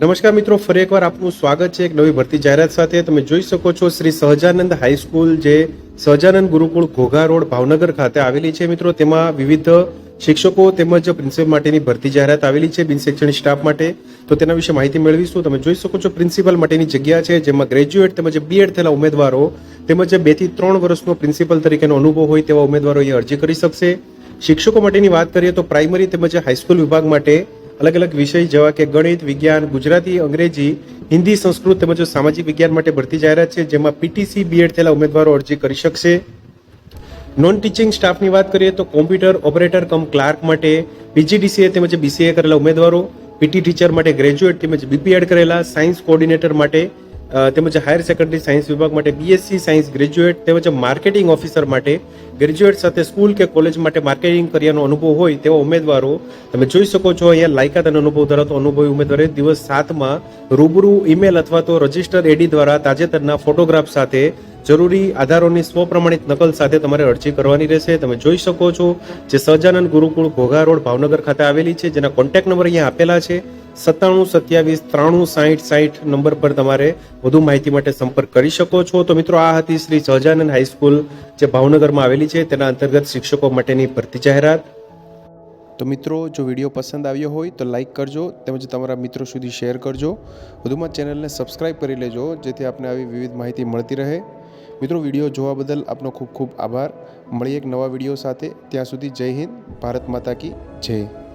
નમસ્કાર મિત્રો, ફરી એકવાર આપનું સ્વાગત છે એક નવી ભરતી જાહેરાત સાથે. તમે જોઈ શકો છો શ્રી સહજાનંદ હાઈસ્કૂલ જે સહજાનંદ ગુરુકુળ ઘોઘા રોડ, ભાવનગર ખાતે આવેલી છે. મિત્રો, તેમાં વિવિધ શિક્ષકો તેમજ પ્રિન્સિપલ માટેની ભરતી જાહેરાત આવેલી છે, બિન શૈક્ષણિક સ્ટાફ માટે. તો તેના વિશે માહિતી મેળવીશું. તમે જોઈ શકો છો પ્રિન્સિપલ માટેની જગ્યા છે, જેમાં ગ્રેજ્યુએટ તેમજ બીએડ થયેલા ઉમેદવારો તેમજ બેથી ત્રણ વર્ષનો પ્રિન્સિપલ તરીકેનો અનુભવ હોય તેવા ઉમેદવારો અહીંયા અરજી કરી શકશે. શિક્ષકો માટેની વાત કરીએ તો પ્રાઇમરી તેમજ હાઈસ્કૂલ વિભાગ માટે અલગ અલગ વિષય, જેવા કે ગણિત, વિજ્ઞાન, ગુજરાતી, અંગ્રેજી, હિન્દી, સંસ્કૃત તેમજ સામાજિક વિજ્ઞાન માટે ભરતી જાહેરાત છે, જેમાં પીટીસી બીએડ થયેલા ઉમેદવારો અરજી કરી શકશે. નોન ટીચિંગ સ્ટાફની વાત કરીએ તો કોમ્પ્યુટર, ઓપરેટર કમ ક્લાર્ક માટે પીજીડીસીએ તેમજ બીસીએ કરેલા ઉમેદવારો પીટી ટીચર માટે ગ્રેજ્યુએટ તેમજ બીપીએડ કરેલા, સાયન્સ કોઓર્ડિનેટર માટે તેમજ હાયર સેકન્ડરી સાયન્સ વિભાગ માટે બીએસસી સાયન્સ ગ્રેજ્યુએટ તેમજ માર્કેટિંગ ઓફિસર માટે ગ્રેજ્યુએટ સાથે સ્કૂલ કે કોલેજ માટે માર્કેટિંગ કર્યાનો અનુભવ હોય તેવા ઉમેદવારો તમે જોઈ શકો છો અહીંયા લાયકાત અને અનુભવ ધરાવતો અનુભવી ઉમેદવારે દિવસ સાતમાં રૂબરૂ ઈમેલ અથવા તો રજિસ્ટર એડી દ્વારા તાજેતરના ફોટોગ્રાફ સાથે જરૂરી આધારોની સ્વપ્રમાણિત નકલ સાથે તમારે અરજી કરવાની રહેશે. તમે જોઈ શકો છો જે સહજાનંદ ગુરુકુળ ઘોઘા રોડ ભાવનગર ખાતે આવેલી છે, જેના કોન્ટેક્ટ નંબર અહીંયા આપેલા છે. સત્તાણું, સત્યાવીસ, ત્રાણું સાઠ સાહીઠ નંબર પર તમારે વધુ માહિતી માટે સંપર્ક કરી શકો છો. તો મિત્રો, આ હતી શ્રી સહજાનંદ હાઈસ્કૂલ જે ભાવનગરમાં આવેલી છે. તેના અંતર્ગત શિક્ષકો માટેની ભરતી જાહેરાત. તો મિત્રો, જો વીડિયો પસંદ આવ્યો હોય તો લાઇક કરજો તેમજ તમારા મિત્રો સુધી શેર કરજો. વધુમાં ચેનલને સબસ્ક્રાઈબ કરી લેજો, જેથી આપને આવી વિવિધ માહિતી મળતી રહે. મિત્રો, વીડિયો જોવા બદલ આપનો ખૂબ ખૂબ આભાર. મળીએ એક નવા વીડિયો સાથે. ત્યાં સુધી જય હિન્દ, ભારત માતા કી જય.